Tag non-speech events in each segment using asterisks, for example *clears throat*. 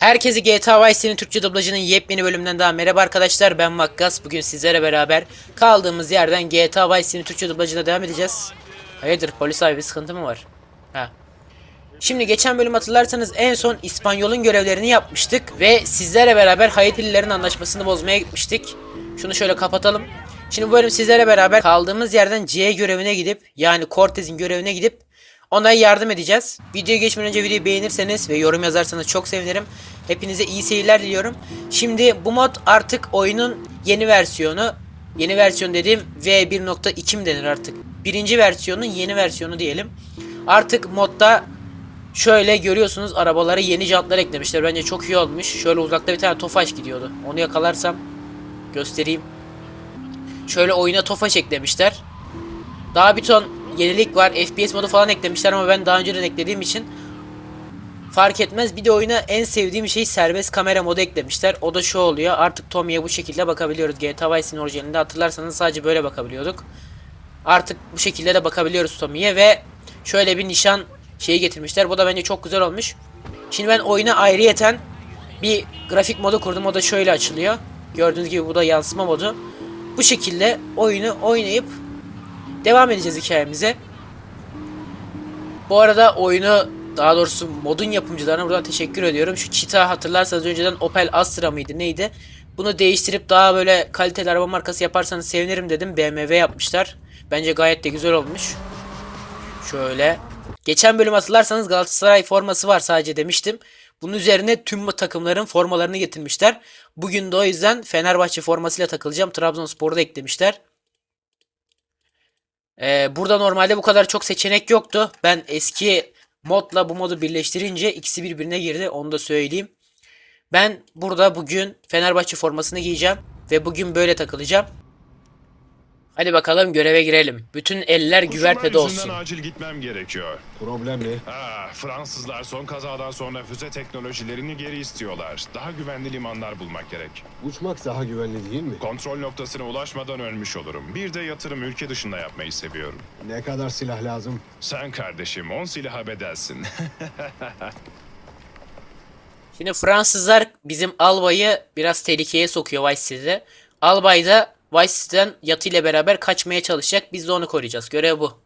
Herkese GTA Vice City'nin Türkçe dublajının yepyeni bölümünden daha merhaba arkadaşlar. Ben Vakkas. Bugün sizlere beraber kaldığımız yerden GTA Vice City'nin Türkçe dublajına devam edeceğiz. Hayırdır polis abi bir sıkıntı mı var? Ha. Şimdi geçen bölüm hatırlarsanız en son İspanyol'un görevlerini yapmıştık ve sizlerle beraber Haitililerin anlaşmasını bozmaya gitmiştik. Şunu şöyle kapatalım. Şimdi bu bölüm sizlere beraber kaldığımız yerden C görevine gidip yani Cortez'in görevine gidip ona yardım edeceğiz. Videoya geçmeden önce videoyu beğenirseniz ve yorum yazarsanız çok sevinirim. Hepinize iyi seyirler diliyorum. Şimdi bu mod artık oyunun yeni versiyonu. Yeni versiyon dediğim V1.2 mi denir artık? Birinci versiyonun yeni versiyonu diyelim. Artık modda şöyle görüyorsunuz arabalara yeni jantlar eklemişler. Bence çok iyi olmuş. Şöyle uzakta bir tane Tofaş gidiyordu. Onu yakalarsam göstereyim. Şöyle oyuna Tofaş eklemişler. Daha bir ton yenilik var. FPS modu falan eklemişler ama ben daha önceden eklediğim için fark etmez. Bir de oyuna en sevdiğim şey serbest kamera modu eklemişler. O da şu oluyor. Artık Tommy'ye bu şekilde bakabiliyoruz. GTA Vice'in orijinalinde hatırlarsanız sadece böyle bakabiliyorduk. Artık bu şekilde de bakabiliyoruz Tommy'ye ve şöyle bir nişan şeyi getirmişler. Bu da bence çok güzel olmuş. Şimdi ben oyuna ayrıyeten bir grafik modu kurdum. O da şöyle açılıyor. Gördüğünüz gibi bu da yansıma modu. Bu şekilde oyunu oynayıp devam edeceğiz hikayemize. Bu arada oyunu daha doğrusu modun yapımcılarına buradan teşekkür ediyorum. Şu Cheetah hatırlarsanız önceden Opel Astra mıydı neydi? Bunu değiştirip daha böyle kaliteli araba markası yaparsanız sevinirim dedim. BMW yapmışlar. Bence gayet de güzel olmuş. Şöyle. Geçen bölüm hatırlarsanız Galatasaray forması var sadece demiştim. Bunun üzerine tüm takımların formalarını getirmişler. Bugün de o yüzden Fenerbahçe formasıyla takılacağım. Trabzonspor'u da eklemişler. Ee, burada normalde bu kadar çok seçenek yoktu. Ben eski modla bu modu birleştirince ikisi birbirine girdi. Onu da söyleyeyim. Ben burada bugün Fenerbahçe formasını giyeceğim. Ve bugün böyle takılacağım. Hadi bakalım göreve girelim. Bütün eller güvertede Koşullar yüzünden olsun. acil gitmem gerekiyor. Problem ne? Ah, Fransızlar son kazadan sonra füze teknolojilerini geri istiyorlar. Daha güvenli limanlar bulmak gerek. Uçmak daha güvenli değil mi? Kontrol noktasına ulaşmadan ölmüş olurum. Bir de yatırım ülke dışında yapmayı seviyorum. Ne kadar silah lazım? Sen kardeşim on silaha bedelsin. *laughs* Şimdi Fransızlar bizim albayı biraz tehlikeye sokuyor Vice City'de. Albay da Vice City'den yatıyla beraber kaçmaya çalışacak. Biz de onu koruyacağız. Görev bu.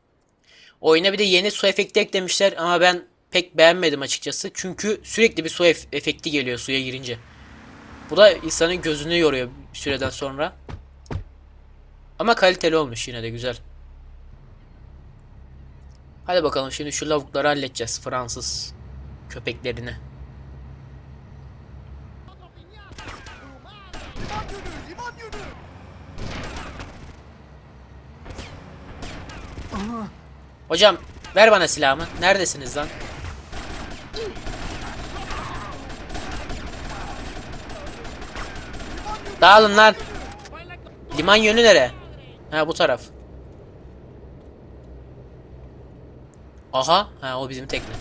Oyuna bir de yeni su efekti eklemişler ama ben pek beğenmedim açıkçası. Çünkü sürekli bir su ef- efekti geliyor suya girince. Bu da insanın gözünü yoruyor bir süreden sonra. Ama kaliteli olmuş yine de güzel. Hadi bakalım şimdi şu lavukları halledeceğiz Fransız köpeklerini. Hocam ver bana silahımı. Neredesiniz lan? Dağılın lan. Liman yönü nere? Ha bu taraf. Aha. Ha o bizim tekne.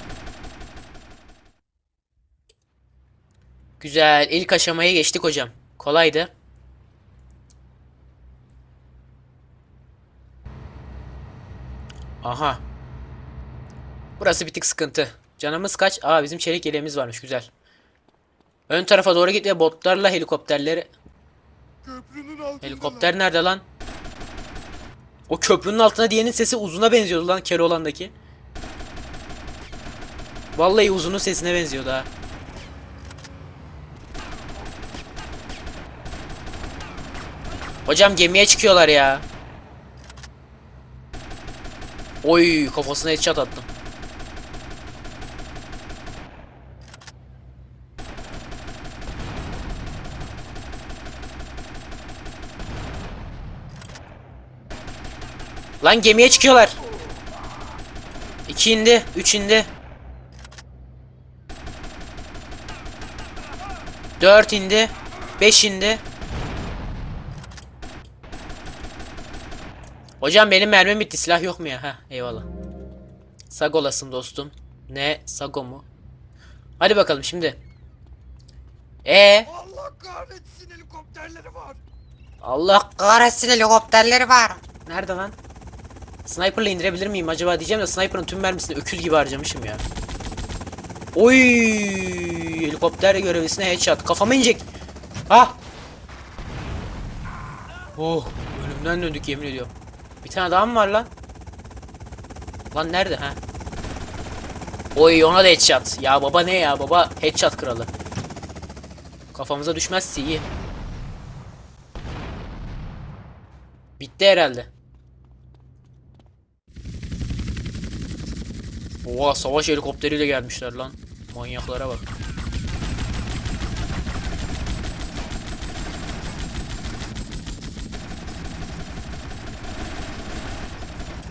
Güzel. İlk aşamaya geçtik hocam. Kolaydı. Aha. Burası bir tık sıkıntı. Canımız kaç? Aa bizim çelik yeleğimiz varmış güzel. Ön tarafa doğru git ve botlarla helikopterleri... Helikopter nerede lan? O köprünün altına diyenin sesi uzuna benziyordu lan Keloğlan'daki. Vallahi uzunun sesine benziyordu ha. Hocam gemiye çıkıyorlar ya. Oy kafasına headshot attım. Lan gemiye çıkıyorlar. İki indi, üç indi. Dört indi, beş indi. Hocam benim mermim bitti. Silah yok mu ya? Ha, eyvallah. Sagolasın dostum. Ne? Sago mu? Hadi bakalım şimdi. E Allah kahretsin helikopterleri var. Allah kahretsin helikopterleri var. Nerede lan? Sniper'la indirebilir miyim acaba diyeceğim de sniper'ın tüm mermisini öküz gibi harcamışım ya. Oy! Helikopter görevlisine headshot. Kafama inecek. Ah! Oh! Ölümden döndük yemin ediyorum. Bir tane daha mı var lan? Lan nerede ha? Oy ona da headshot. Ya baba ne ya baba headshot kralı. Kafamıza düşmezse iyi. Bitti herhalde. Oha savaş helikopteriyle gelmişler lan. Manyaklara bak.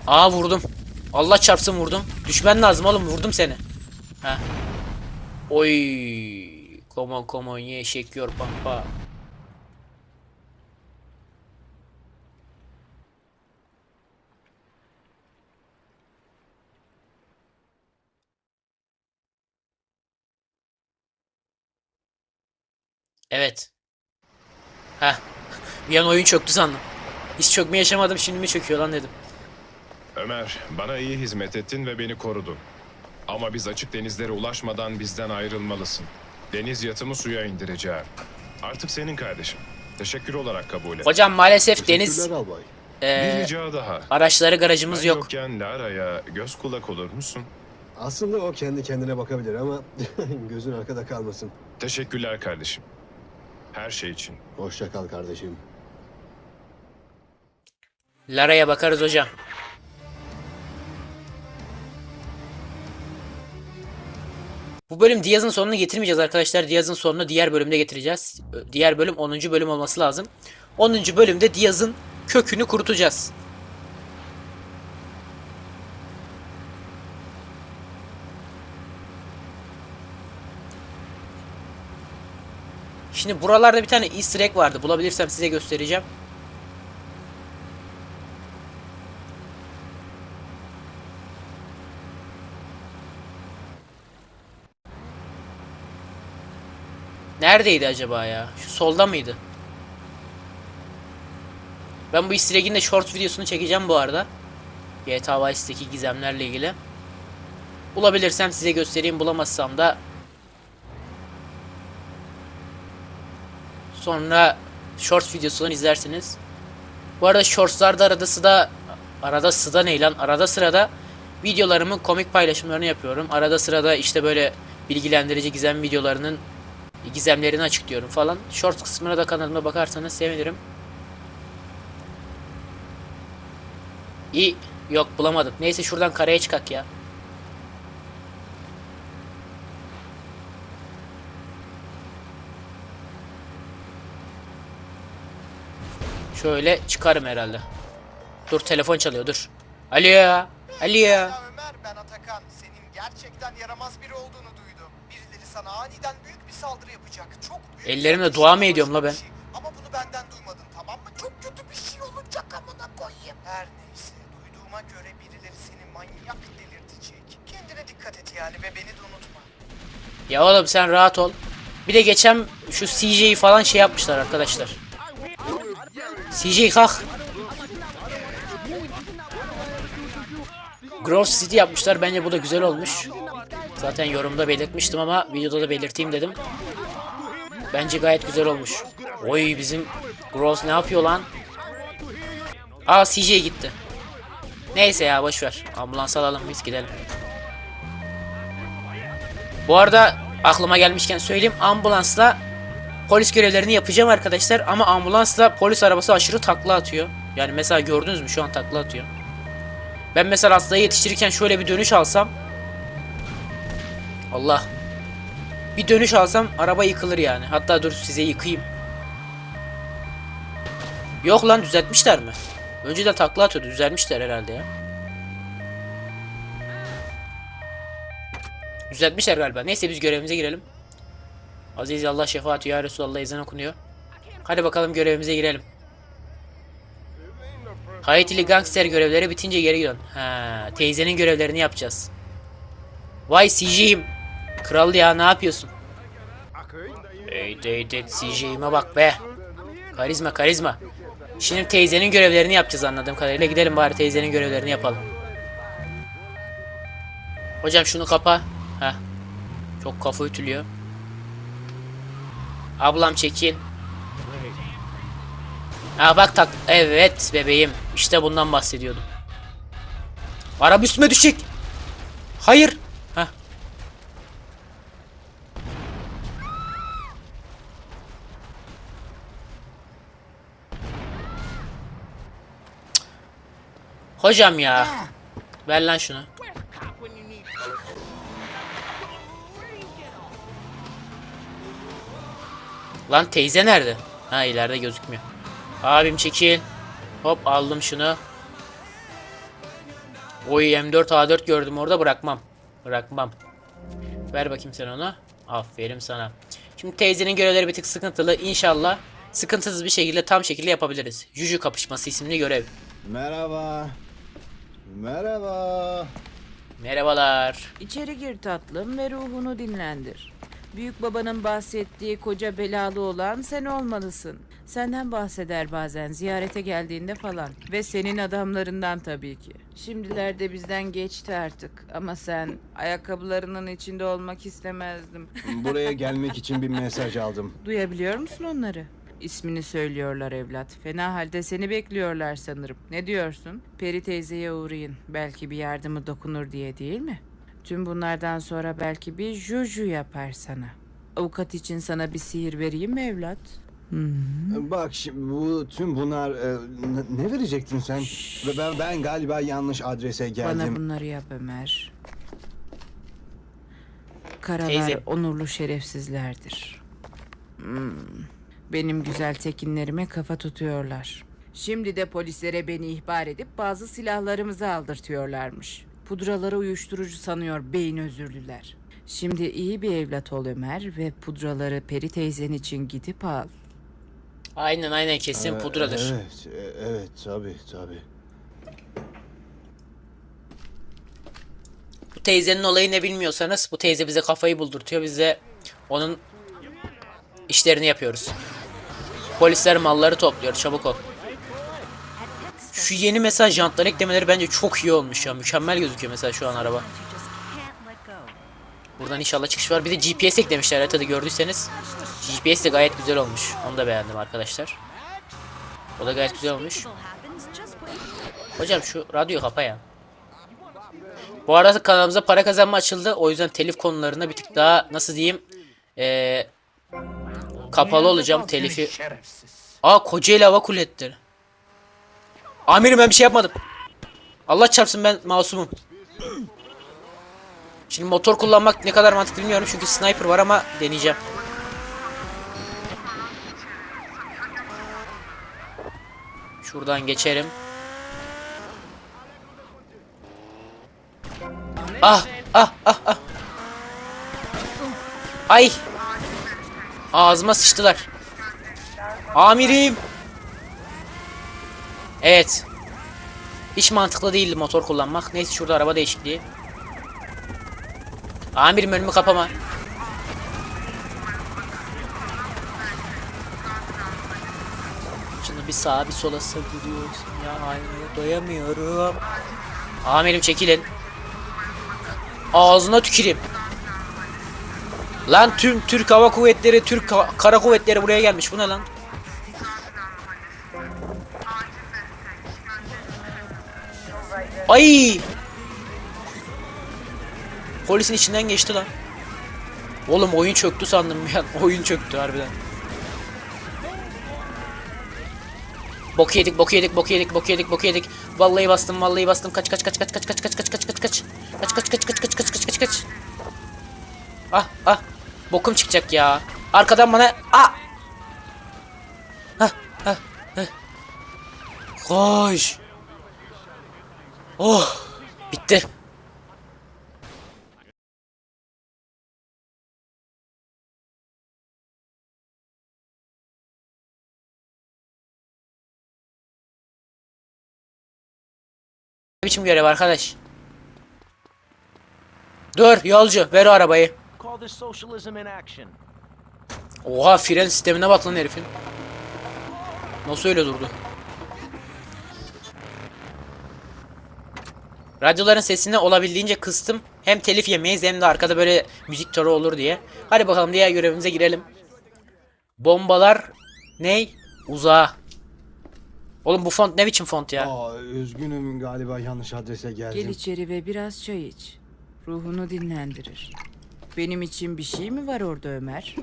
Aa vurdum. Allah çarpsın vurdum. Düşmen lazım oğlum vurdum seni. Ha. Oy. On yeah shake your pampa. Evet. Ha. Bir an oyun çöktü sandım. Hiç çökme yaşamadım şimdi mi çöküyor lan dedim. Ömer, bana iyi hizmet ettin ve beni korudun. Ama biz açık denizlere ulaşmadan bizden ayrılmalısın. Deniz yatımı suya indireceğim. Artık senin kardeşim. Teşekkür olarak kabul et. Hocam maalesef deniz Teşekkürler albay. Bir eee, rica daha. araçları garajımız Ben yok. yokken Lara'ya göz kulak olur musun? Aslında o kendi kendine bakabilir ama *laughs* gözün arkada kalmasın. Teşekkürler kardeşim. Her şey için. Hoşça kal kardeşim. Lara'ya bakarız hocam. Bu bölüm Diaz'ın sonunu getirmeyeceğiz arkadaşlar. Diaz'ın sonunu diğer bölümde getireceğiz. Diğer bölüm 10. bölüm olması lazım. 10. bölümde Diaz'ın kökünü kurutacağız. Şimdi buralarda bir tane easter egg vardı. Bulabilirsem size göstereceğim. Neredeydi acaba ya? Şu solda mıydı? Ben bu easter egg'in de short videosunu çekeceğim bu arada. GTA Vice'deki gizemlerle ilgili. Bulabilirsem size göstereyim. Bulamazsam da sonra shorts videosundan izlersiniz. Bu arada shortslarda arada sıra arada sıra ne lan? Arada sırada videolarımın komik paylaşımlarını yapıyorum. Arada sırada işte böyle bilgilendirici gizem videolarının gizemlerini açıklıyorum falan. Short kısmına da kanalıma bakarsanız sevinirim. İyi. Yok bulamadım. Neyse şuradan karaya çıkak ya. Şöyle çıkarım herhalde. Dur telefon çalıyor dur. Alo. Alo. Ya Ömer ben Atakan. Senin gerçekten yaramaz biri olduğunu duydum. Birileri sana aniden büyük saldırı yapacak. Çok büyük. Ellerimle dua mı şey, ediyorum la ben? şey. Ama bunu benden duymadın tamam mı? Çok kötü bir şey olacak amına koyayım. Her neyse duyduğuma göre birileri seni manyak delirtecek. Kendine dikkat et yani ve beni de unutma. Ya oğlum sen rahat ol. Bir de geçen şu CJ'yi falan şey yapmışlar arkadaşlar. CJ kalk. Grove City yapmışlar. Bence bu da güzel olmuş. Zaten yorumda belirtmiştim ama videoda da belirteyim dedim. Bence gayet güzel olmuş. Oy bizim Groves ne yapıyor lan? Aa CJ gitti. Neyse ya boş ver. Ambulans alalım biz gidelim. Bu arada aklıma gelmişken söyleyeyim ambulansla polis görevlerini yapacağım arkadaşlar ama ambulansla polis arabası aşırı takla atıyor. Yani mesela gördünüz mü şu an takla atıyor. Ben mesela hastayı yetiştirirken şöyle bir dönüş alsam Allah bir dönüş alsam araba yıkılır yani. Hatta dur size yıkayım. Yok lan düzeltmişler mi? Önceden takla atıyordu düzeltmişler herhalde ya. Düzeltmişler galiba. Neyse biz görevimize girelim. Aziz Allah şefaat ya Resulallah ezan okunuyor. Hadi bakalım görevimize girelim. Haitili gangster görevleri bitince geri dön. Ha, teyzenin görevlerini yapacağız. Vay CJ'yim. Kral ya ne yapıyorsun? Hey hey hey CJ'ime bak be. Karizma karizma. Şimdi teyzenin görevlerini yapacağız anladığım kadarıyla. Gidelim bari teyzenin görevlerini yapalım. Hocam şunu kapa. Heh. Çok kafa ütülüyor. Ablam çekil. Aa bak tak. Evet bebeğim. İşte bundan bahsediyordum. Araba üstüme düşecek. Hayır. Heh. Hocam ya. Ver lan şunu. Lan teyze nerede? Ha ileride gözükmüyor. Abim çekil. Hop aldım şunu. Oy M4 A4 gördüm orada bırakmam. Bırakmam. Ver bakayım sen onu. Aferin sana. Şimdi teyzenin görevleri bir tık sıkıntılı. İnşallah sıkıntısız bir şekilde tam şekilde yapabiliriz. Juju kapışması isimli görev. Merhaba. Merhaba. Merhabalar. İçeri gir tatlım ve ruhunu dinlendir. Büyük babanın bahsettiği koca belalı olan sen olmalısın. Senden bahseder bazen ziyarete geldiğinde falan. Ve senin adamlarından tabii ki. Şimdilerde bizden geçti artık. Ama sen ayakkabılarının içinde olmak istemezdim. Buraya gelmek için bir mesaj aldım. Duyabiliyor musun onları? İsmini söylüyorlar evlat. Fena halde seni bekliyorlar sanırım. Ne diyorsun? Peri teyzeye uğrayın. Belki bir yardımı dokunur diye değil mi? Tüm bunlardan sonra belki bir juju yapar sana. Avukat için sana bir sihir vereyim mi evlat? Bak şimdi bu tüm bunlar e, ne- ne verecektin sen? Ve ben ben galiba yanlış adrese Bana geldim. bunları yap Ömer. Karalar Teyze. onurlu şerefsizlerdir. Hmm. Benim güzel tekinlerime kafa tutuyorlar. Şimdi de polislere beni ihbar edip bazı silahlarımızı aldırtıyorlarmış. Pudraları uyuşturucu sanıyor beyin özürlüler. Şimdi iyi bir evlat ol Ömer ve pudraları Peri teyzen için gidip al. Aynen aynen kesin Ee, pudradır. Evet, e, evet tabii tabii. Bu teyzenin olayı ne bilmiyorsanız bu teyze bize kafayı buldurtuyor. Biz de onun işlerini yapıyoruz. Polisler malları topluyor. Çabuk ol. Şu yeni mesela jantlar eklemeleri bence çok iyi olmuş ya. Mükemmel gözüküyor mesela şu an araba. Buradan inşallah çıkış var. Bir de GPS eklemişler haritada gördüyseniz. GPS de gayet güzel olmuş. Onu da beğendim arkadaşlar. O da gayet güzel olmuş. Hocam şu radyoyu kapa ya. Bu arada kanalımıza para kazanma açıldı. O yüzden telif konularına bir tık daha nasıl diyeyim ee, kapalı olacağım telifi. Aa Kocaeli Hava Kuletleri. Amirim ben bir şey yapmadım. Allah çarpsın ben masumum. Şimdi motor kullanmak ne kadar mantıklı bilmiyorum çünkü sniper var ama deneyeceğim. Şuradan geçerim. Ah ah ah ah. Ay. Ağzıma sıçtılar. Amirim. Evet. Hiç mantıklı değildi motor kullanmak. Neyse şurada araba değişikliği. Amirim önümü kapama. Şimdi bir sağa bir sola gidiyoruz. Ya aynaya doyamıyorum. Amirim çekilin. Ağzına tüküreyim. Lan tüm Türk Hava Kuvvetleri, Türk Ka- Kara Kuvvetleri buraya gelmiş. Bu ne lan? Ay! Polisin içinden geçti lan. Oğlum oyun çöktü sandım bir. Oyun çöktü harbiden. Bok yedik, bok yedik, bok yedik, bok yedik, bok yedik. Vallahi bastım, vallahi bastım. Kaç kaç kaç kaç kaç kaç kaç kaç kaç kaç kaç. Kaç kaç kaç kaç kaç kaç kaç kaç kaç. Ah ah. Bokum çıkacak ya. Arkadan bana ah. Hah hah hah. Koş. Oh. Bitti. Ne biçim görev arkadaş? Dur yolcu ver o arabayı. Call this socialism in action. Oha fren sistemine bak lan herifin. Nasıl öyle durdu? Radyoların sesini olabildiğince kıstım. Hem telif yemeyiz hem de arkada böyle müzik toru olur diye. Hadi bakalım diğer görevimize girelim. Bombalar ney? Uzağa. Oğlum bu font ne biçim font ya? Aa, üzgünüm galiba yanlış adrese geldim. Gel içeri ve biraz çay iç. Ruhunu dinlendirir. Benim için bir şey mi var orada Ömer?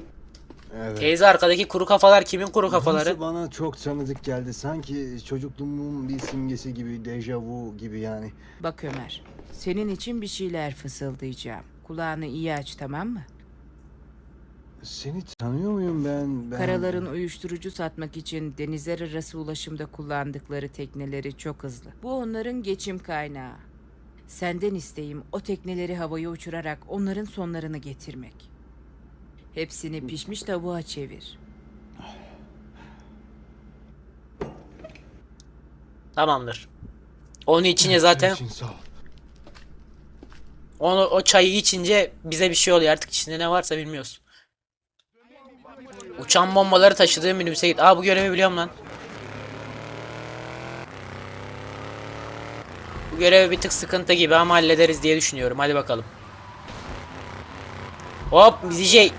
Evet. Teyze arkadaki kuru kafalar kimin kuru kafaları? Burası bana çok tanıdık geldi. Sanki çocukluğumun bir simgesi gibi, dejavu gibi yani. Bak Ömer, senin için bir şeyler fısıldayacağım. Kulağını iyi aç tamam mı? Seni tanıyor muyum ben? ben... Karaların uyuşturucu satmak için denizler arası ulaşımda kullandıkları tekneleri çok hızlı. Bu onların geçim kaynağı. Senden isteğim o tekneleri havaya uçurarak onların sonlarını getirmek. Hepsini pişmiş tavuğa çevir. Tamamdır. Onu içince zaten için sağ ol. onu o çayı içince bize bir şey oluyor artık içinde ne varsa bilmiyoruz. Uçan bombaları taşıdığı minibüse git. Aa bu görevi biliyorum lan. Görev bir tık sıkıntı gibi ama hallederiz diye düşünüyorum. Hadi bakalım. Hop DJ.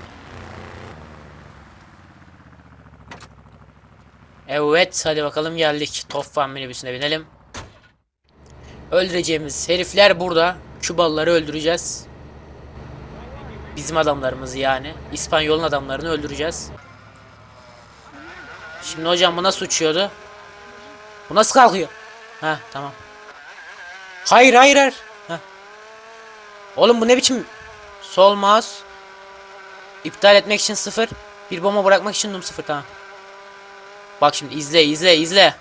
Evet hadi bakalım geldik. Toffan minibüsüne binelim. Öldüreceğimiz herifler burada. Kübalıları öldüreceğiz. Bizim adamlarımızı yani. İspanyol'un adamlarını öldüreceğiz. Şimdi hocam bu nasıl uçuyordu? Bu nasıl kalkıyor? Ha tamam. Hayır hayır hayır. Heh. Oğlum bu ne biçim? Sol mouse. İptal etmek için sıfır. Bir bomba bırakmak için num sıfır tamam. Bak şimdi izle izle izle.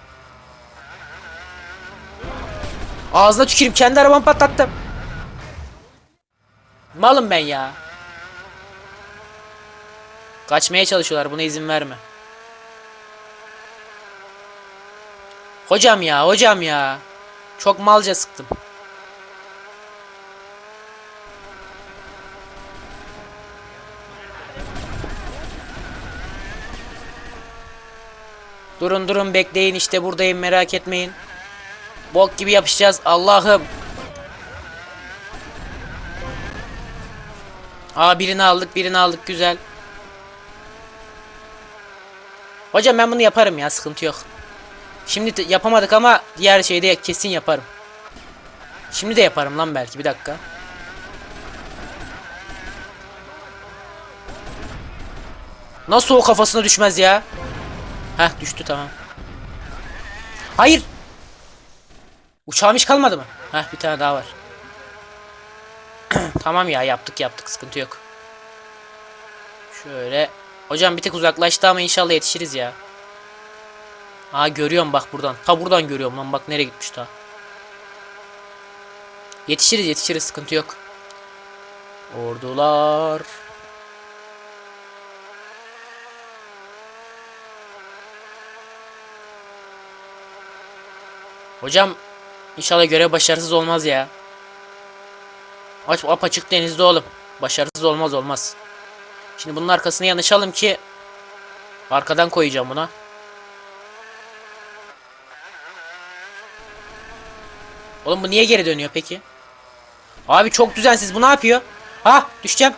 Ağzına tüküreyim kendi arabamı patlattım. Malım ben ya. Kaçmaya çalışıyorlar buna izin verme. Hocam ya hocam ya. Çok malca sıktım. Durun durun bekleyin işte buradayım merak etmeyin. Bok gibi yapışacağız Allah'ım. Aa birini aldık birini aldık güzel. Hocam ben bunu yaparım ya sıkıntı yok. Şimdi yapamadık ama diğer şeyde kesin yaparım. Şimdi de yaparım lan belki bir dakika. Nasıl o kafasına düşmez ya? Heh düştü tamam. Hayır. Uçağım hiç kalmadı mı? Heh bir tane daha var. *clears throat* tamam ya yaptık yaptık sıkıntı yok. Şöyle. Hocam bir tık uzaklaştı ama inşallah yetişiriz ya. Aa görüyorum bak buradan. Ta buradan görüyorum lan bak nereye gitmiş ta. Yetişiriz yetişiriz sıkıntı yok. Ordular. Hocam inşallah görev başarısız olmaz ya. Aç apaçık denizde oğlum. Başarısız olmaz olmaz. Şimdi bunun arkasına yanaşalım ki arkadan koyacağım buna. Oğlum bu niye geri dönüyor peki? Abi çok düzensiz bu ne yapıyor? Ha düşeceğim.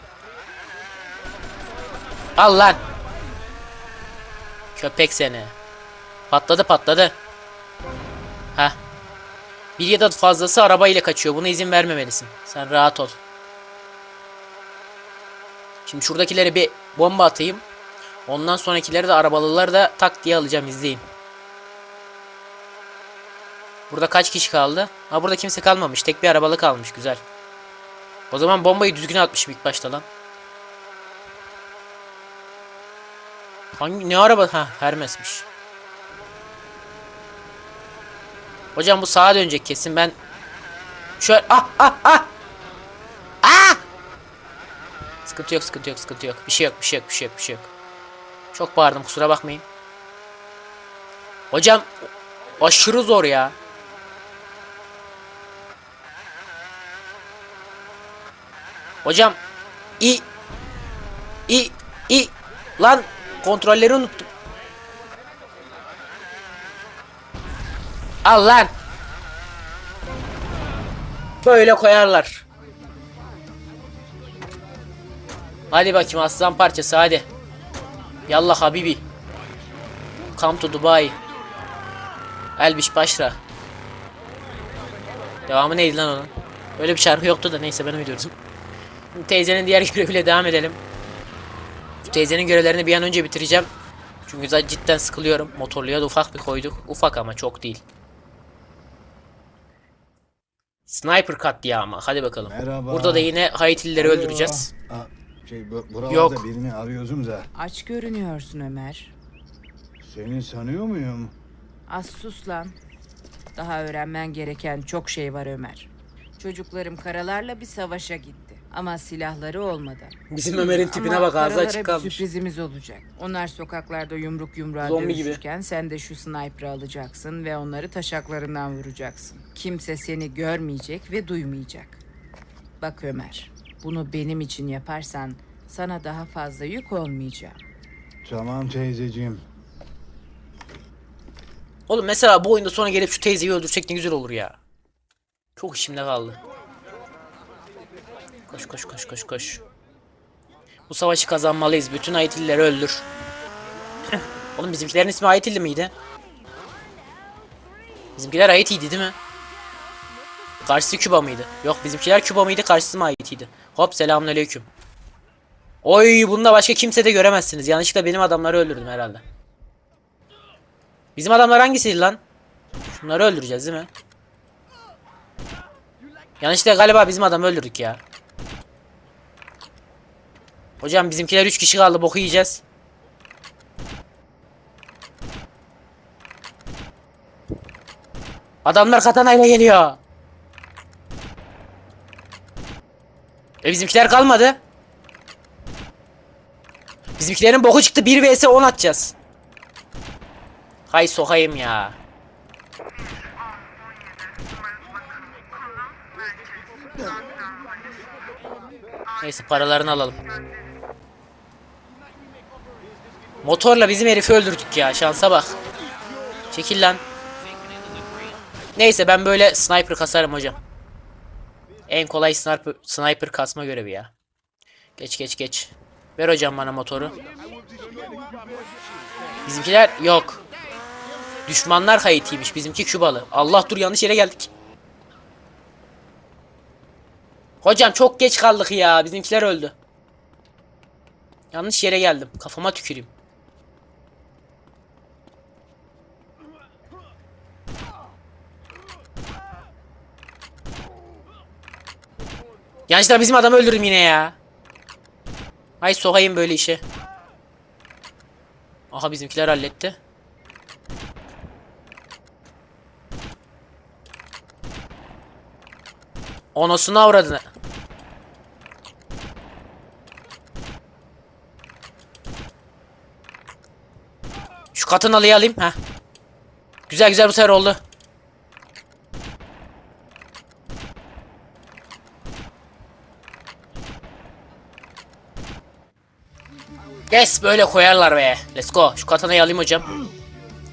Al lan. Köpek seni. Patladı patladı. Ha. Bir ya da fazlası arabayla kaçıyor. Buna izin vermemelisin. Sen rahat ol. Şimdi şuradakilere bir bomba atayım. Ondan sonrakileri de arabalıları da tak diye alacağım izleyin. Burada kaç kişi kaldı? Ha burada kimse kalmamış. Tek bir arabalı kalmış. Güzel. O zaman bombayı düzgün atmışım ilk başta lan. Hangi ne araba? Ha Hermes'miş. Hocam bu sağa dönecek kesin ben şöyle ah ah ah ah Sıkıntı yok sıkıntı yok sıkıntı yok bir şey yok bir şey yok bir şey yok bir şey yok Çok bağırdım kusura bakmayın Hocam aşırı zor ya Hocam i i i lan kontrolleri unuttum Al lan. Böyle koyarlar. Hadi bakayım aslan parçası hadi. Yallah habibi. Come to Dubai. Elbiş başra. Devamı neydi lan onun? Öyle bir şarkı yoktu da neyse ben uydurdum. Teyzenin diğer *laughs* göreviyle devam edelim. Şu teyzenin görevlerini bir an önce bitireceğim. Çünkü zaten cidden sıkılıyorum. Motorluya da ufak bir koyduk. Ufak ama çok değil. Sniper katliamı. Hadi bakalım. Merhaba. Burada da yine Haitilileri Alo. öldüreceğiz. Aa, şey bu, buralarda Yok. birini arıyordum da. Aç görünüyorsun Ömer. Seni sanıyor muyum? Az sus lan. Daha öğrenmen gereken çok şey var Ömer. Çocuklarım karalarla bir savaşa gitti. Ama silahları olmadı. Bizim Ömer'in tipine Ama bak ağzı karalara açık bir kalmış. sürprizimiz olacak. Onlar sokaklarda yumruk yumruğa Zombi gibi. dövüşürken sen de şu sniper'ı alacaksın ve onları taşaklarından vuracaksın. Kimse seni görmeyecek ve duymayacak. Bak Ömer, bunu benim için yaparsan sana daha fazla yük olmayacağım. Tamam teyzeciğim. Oğlum mesela bu oyunda sonra gelip şu teyzeyi öldürsek ne güzel olur ya. Çok işimde kaldı. Koş koş koş koş koş. Bu savaşı kazanmalıyız. Bütün Haitilileri öldür. Oğlum bizimkilerin ismi Haitili miydi? Bizimkiler Haiti'ydi değil mi? Karşısı Küba mıydı? Yok bizimkiler Küba mıydı? Karşısı mı Haiti'ydi? Hop selamünaleyküm. Oy bunda başka kimse de göremezsiniz. Yanlışlıkla benim adamları öldürdüm herhalde. Bizim adamlar hangisiydi lan? Şunları öldüreceğiz değil mi? Yanlışlıkla galiba bizim adamı öldürdük ya. Hocam bizimkiler 3 kişi kaldı boku yiyeceğiz. Adamlar katanayla geliyor. E bizimkiler kalmadı. Bizimkilerin boku çıktı 1 vs 10 atacağız. Hay sokayım ya. Neyse paralarını alalım. Motorla bizim herifi öldürdük ya şansa bak. Çekil lan. Neyse ben böyle sniper kasarım hocam. En kolay sniper, sniper kasma görevi ya. Geç geç geç. Ver hocam bana motoru. Bizimkiler yok. Düşmanlar Haiti'ymiş. Bizimki Kübalı. Allah dur yanlış yere geldik. Hocam çok geç kaldık ya. Bizimkiler öldü. Yanlış yere geldim. Kafama tüküreyim. Yanlışlıkla bizim adamı öldürdüm yine ya. Ay sokayım böyle işe. Aha bizimkiler halletti. Onasını avradını. Katın alıyı alayım. ha. Güzel güzel bu sefer oldu. Yes böyle koyarlar be. Let's go. Şu katanayı alayım hocam.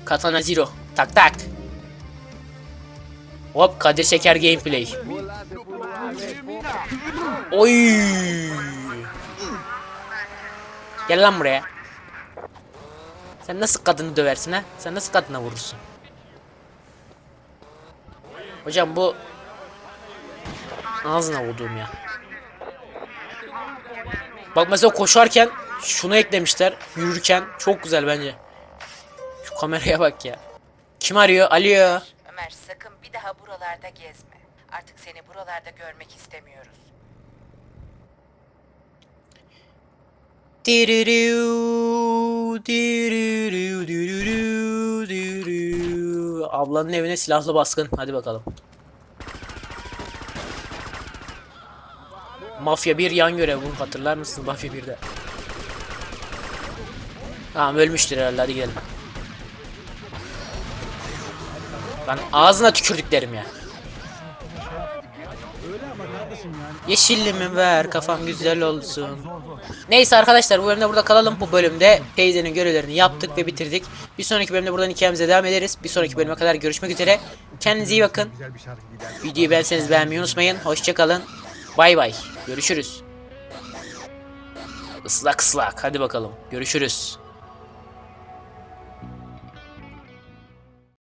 Katana zero. Tak tak. Hop Kadir Şeker gameplay. Oy. Gel lan buraya. Sen nasıl kadını döversin ha? Sen nasıl kadına vurursun? Hocam bu ağzına vurduğum ya. Bak mesela koşarken şunu eklemişler. Yürürken çok güzel bence. Şu kameraya bak ya. Kim arıyor? Alo. Ömer sakın bir daha buralarda gezme. Artık seni buralarda görmek istemiyoruz. Ablanın evine silahlı baskın. Hadi bakalım. Mafya 1 yan görev bunu hatırlar mısınız Mafya 1'de? Tamam ölmüştür herhalde hadi gidelim. Ben ağzına tükürdüklerim ya. Yeşillimi ver kafam güzel olsun. Neyse arkadaşlar bu bölümde burada kalalım. Bu bölümde teyzenin görevlerini yaptık ve bitirdik. Bir sonraki bölümde buradan hikayemize devam ederiz. Bir sonraki bölüme kadar görüşmek üzere. Kendinize iyi bakın. Videoyu beğenseniz beğenmeyi unutmayın. Hoşçakalın. Bay bay. Görüşürüz. Islak ıslak. Hadi bakalım. Görüşürüz.